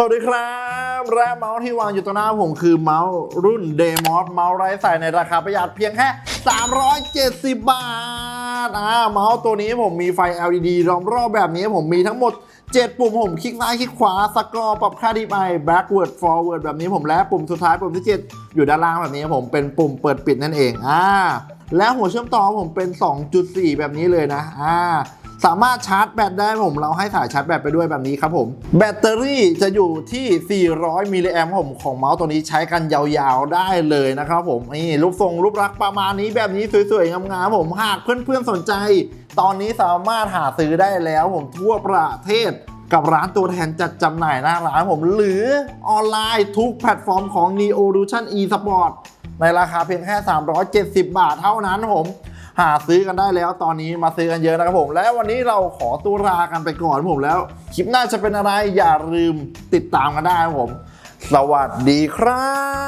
สวัสดีครับและเมาส์ที่วางอยู่ตรงหน้าผมคือเมาส์รุ่น d e m o s เมาส์ไร้สายในราคาประหยัดเพียงแค่ 370 บาทอ่าเมาส์ตัวนี้ผมมีไฟ LED ล้อมรอบแบบนี้ผมมีทั้งหมด 7 ปุ่มผมคลิกซ้ายคลิกขวาสกอร์ปรับค่าดีไป backward forward แบบนี้ผมและปุ่มสุดท้ายปุ่มที่ 7 อยู่ด้านล่างแบบนี้ผมเป็นปุ่มเปิดปิดนั่นเองอ่าและหัวเชื่อมต่อผมเป็น 2.4 แบบนี้เลยนะอ่า สามารถชาร์จแบตได้ผมเราให้สายชาร์จแบตไปด้วยแบบนี้ครับผม แบตเตอรี่จะอยู่ที่ 400 มิลลิแอมป์ผมของเมาส์ตัวนี้ใช้กันยาวๆได้เลยนะครับผมนี่รูปทรงรูปลักษณ์ประมาณนี้แบบนี้สวยๆงามๆผมหากเพื่อนๆสนใจ ตอนนี้สามารถหาซื้อได้แล้วผมทั่วประเทศกับร้านตัวแทนจัดจำหน่ายหน้าร้านผม หรือออนไลน์ทุกแพลตฟอร์มของ Neo Lution eSport ในราคาเพียงแค่ 370 บาทเท่านั้นผม หาซื้อกันได้แล้วตอนนี้มาซื้อกันเยอะนะครับผม และวันนี้เราขอตัวลากันไปก่อนผมแล้ว คลิปหน้าจะเป็นอะไรอย่าลืมติดตามกันได้ครับผม สวัสดีครับ